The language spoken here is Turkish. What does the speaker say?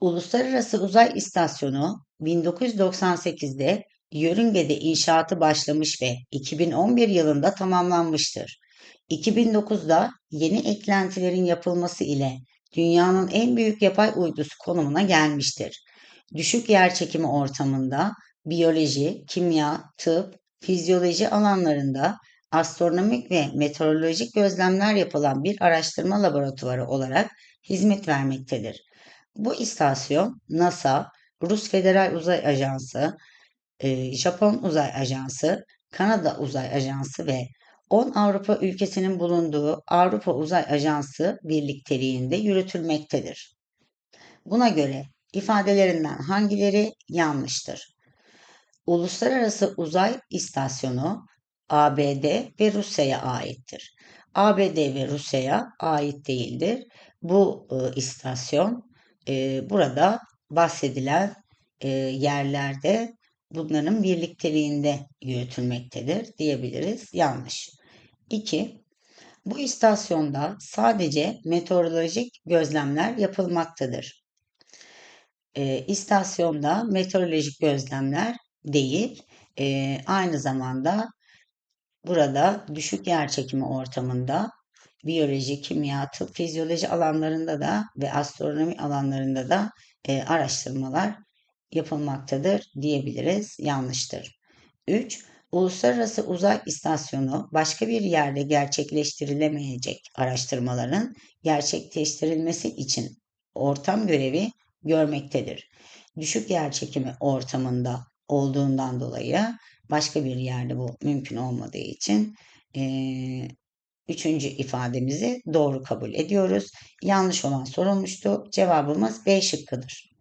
Uluslararası Uzay İstasyonu 1998'de yörüngede inşaatı başlamış ve 2011 yılında tamamlanmıştır. 2009'da yeni eklentilerin yapılması ile dünyanın en büyük yapay uydusu konumuna gelmiştir. Düşük yerçekimi ortamında biyoloji, kimya, tıp, fizyoloji alanlarında astronomik ve meteorolojik gözlemler yapılan bir araştırma laboratuvarı olarak hizmet vermektedir. Bu istasyon NASA, Rus Federal Uzay Ajansı, e, Japon Uzay Ajansı, Kanada Uzay Ajansı ve 10 Avrupa ülkesinin bulunduğu Avrupa Uzay Ajansı birlikteliğinde yürütülmektedir. Buna göre ifadelerinden hangileri yanlıştır? Uluslararası Uzay İstasyonu ABD ve Rusya'ya aittir. ABD ve Rusya'ya ait değildir. Bu e, istasyon e, burada bahsedilen e, yerlerde bunların birlikteliğinde yürütülmektedir diyebiliriz. Yanlış. 2. Bu istasyonda sadece meteorolojik gözlemler yapılmaktadır. E, istasyonda meteorolojik gözlemler değil, e, aynı zamanda burada düşük yer çekimi ortamında biyoloji, kimya, tıp, fizyoloji alanlarında da ve astronomi alanlarında da e, araştırmalar yapılmaktadır diyebiliriz. Yanlıştır. 3. Uluslararası Uzay İstasyonu başka bir yerde gerçekleştirilemeyecek araştırmaların gerçekleştirilmesi için ortam görevi görmektedir. Düşük yer çekimi ortamında olduğundan dolayı başka bir yerde bu mümkün olmadığı için e, üçüncü ifademizi doğru kabul ediyoruz. Yanlış olan sorulmuştu. Cevabımız B şıkkıdır.